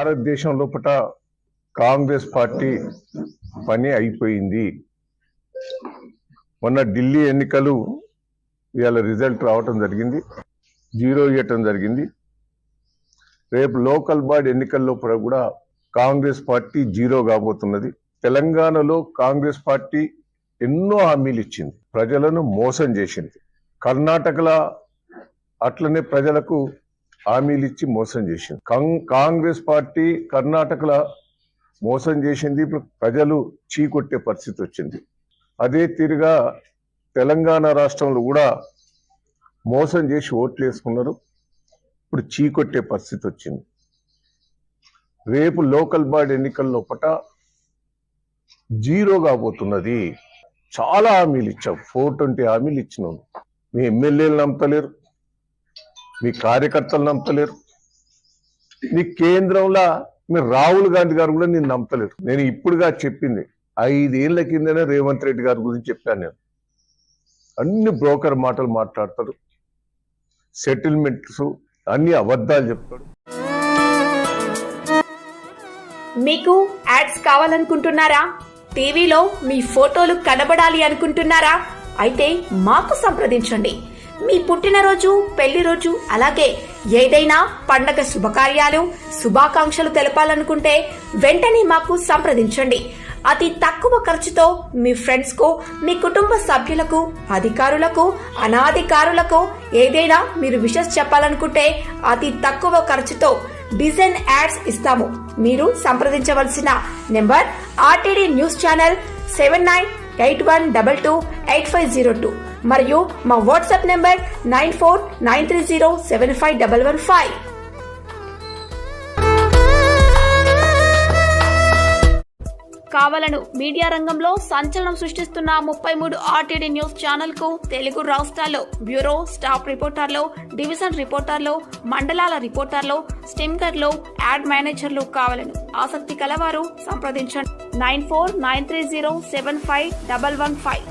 భారతదేశం లోపల కాంగ్రెస్ పార్టీ పని అయిపోయింది. మొన్న ఢిల్లీ ఎన్నికలు ఇవాళ రిజల్ట్ రావటం జరిగింది. జీరో ఇవ్వటం జరిగింది. రేపు లోకల్ బాడీ ఎన్నికల్లో కూడా కాంగ్రెస్ పార్టీ జీరో కాబోతున్నది. తెలంగాణలో కాంగ్రెస్ పార్టీ ఎన్నో హామీలు ఇచ్చింది. ప్రజలను మోసం చేసింది. కర్ణాటకలో అట్లనే ప్రజలకు హామీలు ఇచ్చి మోసం చేసింది. కాంగ్రెస్ పార్టీ కర్ణాటకలో మోసం చేసింది ఇప్పుడు ప్రజలు చీకొట్టే పరిస్థితి వచ్చింది అదే తీరుగా తెలంగాణ రాష్ట్రంలో కూడా మోసం చేసి ఓట్లు వేసుకున్నారు ఇప్పుడు చీకొట్టే పరిస్థితి వచ్చింది రేపు లోకల్ బాడీ ఎన్నికల పట జీరో కాబోతున్నది. చాలా హామీలు ఇచ్చాం ఫోర్ ట్వంటీ హామీలు ఇచ్చినాం మీ ఎమ్మెల్యేలు నమ్మతలేరు. మీ కార్యకర్తలు నమ్మతలేరు. మీ కేంద్రంలో మీరు రాహుల్ గాంధీ గారు కూడా నేను నమ్మతలేరు. నేను ఇప్పుడుగా చెప్పింది ఐదేళ్ళ కిందనే రేవంత్ రెడ్డి గారి గురించి చెప్పాను నేను. అన్ని బ్రోకర్ మాటలు మాట్లాడతాడు సెటిల్మెంట్స్ అన్ని అబద్ధాలు చెప్తాడు. మీకు యాడ్స్ కావాలనుకుంటున్నారా? టీవీలో మీ ఫోటోలు కనబడాలి అనుకుంటున్నారా? అయితే మాకు సంప్రదించండి. మీ పుట్టినరోజు పెళ్ళి రోజు అలాగే ఏదైనా పండగ శుభకార్యాలు శుభాకాంక్షలు తెలపాలనుకుంటే వెంటనే మాకు సంప్రదించండి. అతి తక్కువ ఖర్చుతో మీ ఫ్రెండ్స్కు మీ కుటుంబ సభ్యులకు అధికారులకు అనాధికారులకు ఏదైనా మీరు విషస్ చెప్పాలనుకుంటే అతి తక్కువ ఖర్చుతో డిజైన్ యాడ్స్ ఇస్తాము. మీరు సంప్రదించవలసిన number RTD news channel seven nine eight one double two eight five zero two మరియు మా WhatsApp number nine four nine three zero seven five double one five. కావలను media రంగంలో సంచలనం సృష్టిస్తున్న ముప్పై మూడు ఆర్టీడీ న్యూస్ ఛానల్కు తెలుగు రాష్ట్రాల్లో బ్యూరో స్టాఫ్ రిపోర్టర్లు డివిజన్ రిపోర్టర్లు మండలాల రిపోర్టర్లు స్టింకర్లు యాడ్ మేనేజర్లు కావాలను. ఆసక్తి కలవారు సంప్రదించండి. Nine four nine three zero seven five double one five.